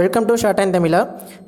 Welcome to short hand தமிழா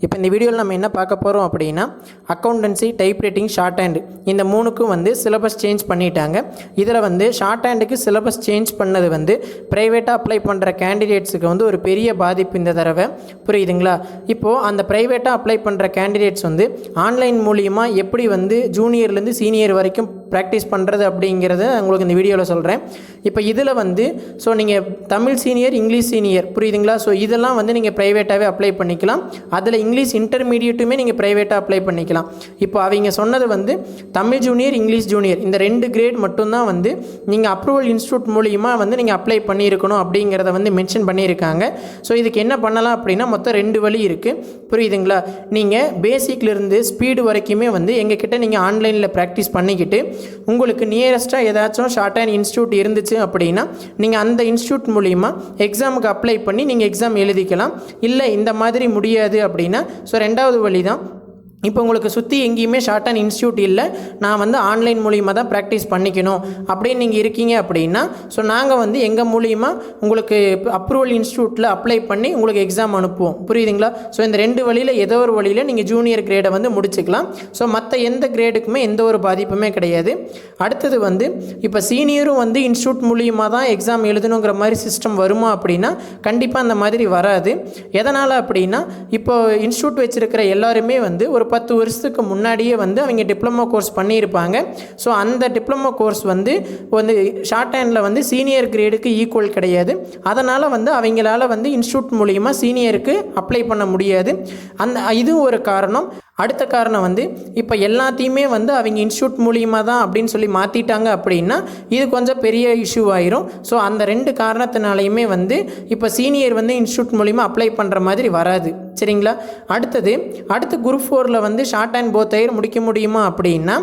இப்போ இந்த வீடியோவில் நம்ம என்ன பார்க்க போகிறோம் அப்படின்னா accountancy typewriting shorthand இந்த மூணுக்கும் வந்து சிலபஸ் சேஞ்ச் பண்ணிட்டாங்க. இதில் வந்து ஷார்ட் ஹேண்டுக்கு சிலபஸ் சேஞ்ச் பண்ணது வந்து ப்ரைவேட்டாக அப்ளை பண்ணுற கேண்டிடேட்ஸுக்கு வந்து ஒரு பெரிய பாதிப்பு இந்த தடவை. புரியுதுங்களா? இப்போது அந்த ப்ரைவேட்டாக அப்ளை பண்ணுற கேண்டிடேட்ஸ் வந்து ஆன்லைன் மூலியமாக எப்படி வந்து ஜூனியர்லேருந்து சீனியர் வரைக்கும் ப்ராக்டிஸ் பண்ணுறது அப்படிங்கிறத உங்களுக்கு இந்த வீடியோவில் சொல்கிறேன் இப்போ இதில் வந்து ஸோ நீங்கள் தமிழ் சீனியர் இங்கிலீஷ் சீனியர் புரியுதுங்களா? ஸோ இதெல்லாம் வந்து நீங்கள் ப்ரைவேட்டாகவே அப்ளை பண்ணிக்கலாம். அதில் இங்கிலீஷ் இன்டர்மீடியட்டுமே நீங்கள் ப்ரைவேட்டாக அப்ளை பண்ணிக்கலாம். இப்போ அவங்க சொன்னது வந்து தமிழ் ஜூனியர் இங்கிலீஷ் ஜூனியர் இந்த ரெண்டு கிரேட் மட்டும்தான் வந்து நீங்கள் அப்ரூவல் இன்ஸ்டியூட் மூலியமாக வந்து நீங்கள் அப்ளை பண்ணியிருக்கணும் அப்படிங்கிறத வந்து மென்ஷன் பண்ணியிருக்காங்க. ஸோ இதுக்கு என்ன பண்ணலாம் அப்படின்னா மொத்தம் ரெண்டு வழி இருக்குது புரியுதுங்களா? நீங்கள் பேசிக்லேருந்து ஸ்பீடு வரைக்குமே வந்து எங்ககிட்ட நீங்கள் ஆன்லைனில் ப்ராக்டிஸ் பண்ணிக்கிட்டு உங்களுக்கு நியரஸ்ட்டாக ஏதாச்சும் ஷார்ட் ஹேண்ட் இன்ஸ்டியூட் இருந்துச்சு அப்படின்னா நீங்கள் அந்த இன்ஸ்டியூட் மூலிமா எக்ஸாமுக்கு அப்ளை பண்ணி நீங்கள் எக்ஸாம் எழுதிக்கலாம். இல்லை இந்த மாதிரி முடியாது அப்படின்னா ஸோ ரெண்டாவது வழி தான் இப்போ உங்களுக்கு சுற்றி எங்கேயுமே ஷார்ட் அண்ட் இன்ஸ்டியூட் இல்லை. நான் வந்து ஆன்லைன் மூலியமாக தான் ப்ராக்டிஸ் பண்ணிக்கணும். அப்படின்னு நீங்கள் இருக்கீங்க அப்படின்னா ஸோ நாங்கள் வந்து எங்கள் மூலிமா உங்களுக்கு அப்ரூவல் இன்ஸ்டியூட்டில் அப்ளை பண்ணி உங்களுக்கு எக்ஸாம் அனுப்புவோம். புரியுதுங்களா? ஸோ இந்த ரெண்டு வழியில் ஏதோ ஒரு வழியில் நீங்கள் ஜூனியர் கிரேடை வந்து முடிச்சுக்கலாம். ஸோ மற்ற எந்த கிரேடுக்குமே எந்த ஒரு பாதிப்புமே கிடையாது. அடுத்தது வந்து இப்போ சீனியரும் வந்து இன்ஸ்டியூட் மூலியமாக தான் எக்ஸாம் எழுதணுங்கிற மாதிரி சிஸ்டம் வருமா அப்படின்னா கண்டிப்பாக அந்த மாதிரி வராது. எதனால் அப்படின்னா இப்போ இன்ஸ்டியூட் வச்சுருக்கிற எல்லாருமே வந்து ஒரு பத்து வருஷத்துக்கு முன்னாடியே வந்து அவங்க டிப்ளமோ கோர்ஸ் பண்ணியிருப்பாங்க. ஸோ அந்த டிப்ளமோ கோர்ஸ் வந்து வந்து ஷார்ட் ஹேண்டில் வந்து சீனியர் கிரேடுக்கு ஈக்குவல் கிடையாது. அதனால் வந்து அவங்களால வந்து இன்ஸ்டியூட் மூலிமா சீனியருக்கு அப்ளை பண்ண முடியாது. அந்த இதுவும் ஒரு காரணம். அடுத்த காரணம் வந்து இப்போ எல்லாத்தையுமே வந்து அவங்க இன்ஸ்டியூட் மூலியமாக தான் அப்படின்னு சொல்லி மாற்றிட்டாங்க அப்படின்னா இது கொஞ்சம் பெரிய இஷ்யூ ஆயிரும். ஸோ அந்த ரெண்டு காரணத்தினாலையுமே வந்து இப்போ சீனியர் வந்து இன்ஸ்டியூட் மூலிமா அப்ளை பண்ணுற மாதிரி வராது. சரிங்களா? அடுத்தது அடுத்து குரூப் ஃபோரில் வந்து ஷார்ட் அண்ட் போத் ஐயர் முடிக்க முடியுமா அப்படின்னா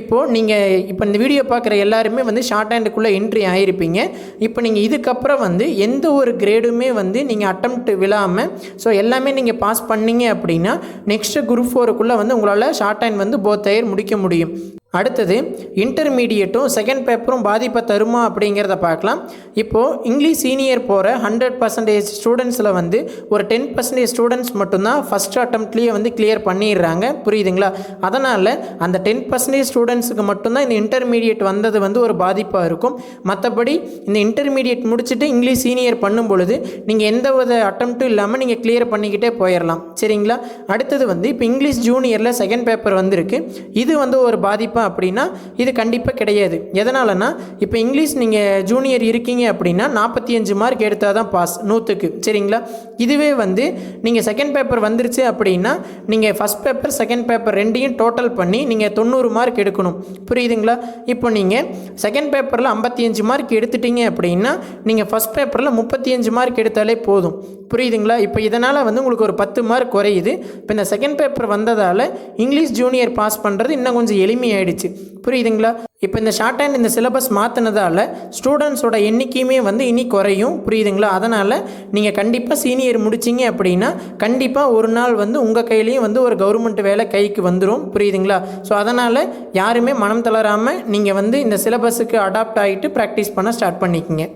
இப்போது நீங்கள் இப்போ இந்த வீடியோ பார்க்குற எல்லாருமே வந்து ஷார்ட் ஹேண்டுக்குள்ளே என்ட்ரி ஆகிருப்பீங்க இப்போ நீங்கள் இதுக்கப்புறம் வந்து எந்த ஒரு கிரேடுமே வந்து நீங்கள் அட்டம்ப்ட் விழாமல் ஸோ எல்லாமே நீங்கள் பாஸ் பண்ணீங்க அப்படின்னா நெக்ஸ்ட்டு குரூப் ஃபோருக்குள்ளே வந்து உங்களால் ஷார்ட் ஹேண்ட் வந்து போத் ஐயர் முடிக்க முடியும். அடுத்தது இன்டர்மீடியட்டும் செகண்ட் பேப்பரும் பாதிப்பை தருமா அப்படிங்கிறத பார்க்கலாம். இப்போது இங்கிலீஷ் சீனியர் போகிற ஹண்ட்ரட் பர்சன்டேஜ் ஸ்டூடெண்ட்ஸில் வந்து ஒரு டென் பர்சன்டேஜ் ஸ்டூடெண்ட்ஸ் மட்டும்தான் ஃபஸ்ட் அட்டம்ப்ட்லேயே வந்து கிளியர் பண்ணிடுறாங்க. புரியுதுங்களா? அதனால் அந்த டென் பர்சன்டேஜ் ஸ்டூடெண்ட்ஸுக்கு மட்டும்தான் இந்த இன்டர்மீடியட் வந்தது வந்து ஒரு பாதிப்பாக இருக்கும். மற்றபடி இந்த இன்டர்மீடியட் முடிச்சுட்டு இங்கிலீஷ் சீனியர் பண்ணும் பொழுது நீங்கள் எந்த வித அட்டம்ப்ட்டும் இல்லாமல் நீங்கள் கிளியர் பண்ணிக்கிட்டே போயிடலாம் சரிங்களா? அடுத்தது வந்து இப்போ இங்கிலீஷ் ஜூனியரில் செகண்ட் பேப்பர் வந்திருக்கு. இது வந்து ஒரு பாதிப்பாக அப்படின்னா இது கண்டிப்பாக கிடையாது. எதனாலனா இப்போ இங்கிலீஷ் நீங்கள் ஜூனியர் இருக்கீங்க அப்படின்னா நாற்பத்தி அஞ்சு மார்க் எடுத்தால் தான் பாஸ் நூற்றுக்கு சரிங்களா? இதுவே வந்து நீங்கள் செகண்ட் பேப்பர் வந்துருச்சு அப்படின்னா நீங்கள் ஃபஸ்ட் பேப்பர் செகண்ட் பேப்பர் ரெண்டையும் டோட்டல் பண்ணி நீங்கள் தொண்ணூறு மார்க் எடுக்கணும். புரியுதுங்களா? இப்போ நீங்கள் செகண்ட் பேப்பரில் ஐம்பத்தி அஞ்சு மார்க் எடுத்துட்டீங்க அப்படின்னா நீங்கள் ஃபஸ்ட் பேப்பரில் முப்பத்தி அஞ்சு மார்க் எடுத்தாலே போதும். புரியுதுங்களா? இப்போ இதனால் வந்து உங்களுக்கு ஒரு பத்து மார்க் குறையுது. இப்போ இந்த செகண்ட் பேப்பர் வந்ததால் இங்கிலீஷ் ஜூனியர் பாஸ் பண்ணுறது இன்னும் கொஞ்சம் எளிமையாயிடுச்சு. புரியுதுங்களா? இப்போ இந்த ஷார்ட் ஹேண்ட் இந்த சிலபஸ் மாற்றினதால ஸ்டூடெண்ட்ஸோட எண்ணிக்கையுமே வந்து இனி குறையும். புரியுதுங்களா? அதனால் நீங்கள் கண்டிப்பாக சீனியர் முடிச்சிங்க அப்படின்னா கண்டிப்பாக ஒரு நாள் வந்து உங்கள் கையிலையும் வந்து ஒரு கவர்மெண்ட் வேலை கைக்கு வந்துடும் புரியுதுங்களா? ஸோ அதனால் யாருமே மனம் தளராமல் நீங்கள் வந்து இந்த சிலபஸுக்கு அடாப்ட் ஆகிட்டு ப்ராக்டிஸ் பண்ண ஸ்டார்ட் பண்ணிக்கங்க.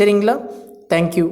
சரிங்களா? Thank you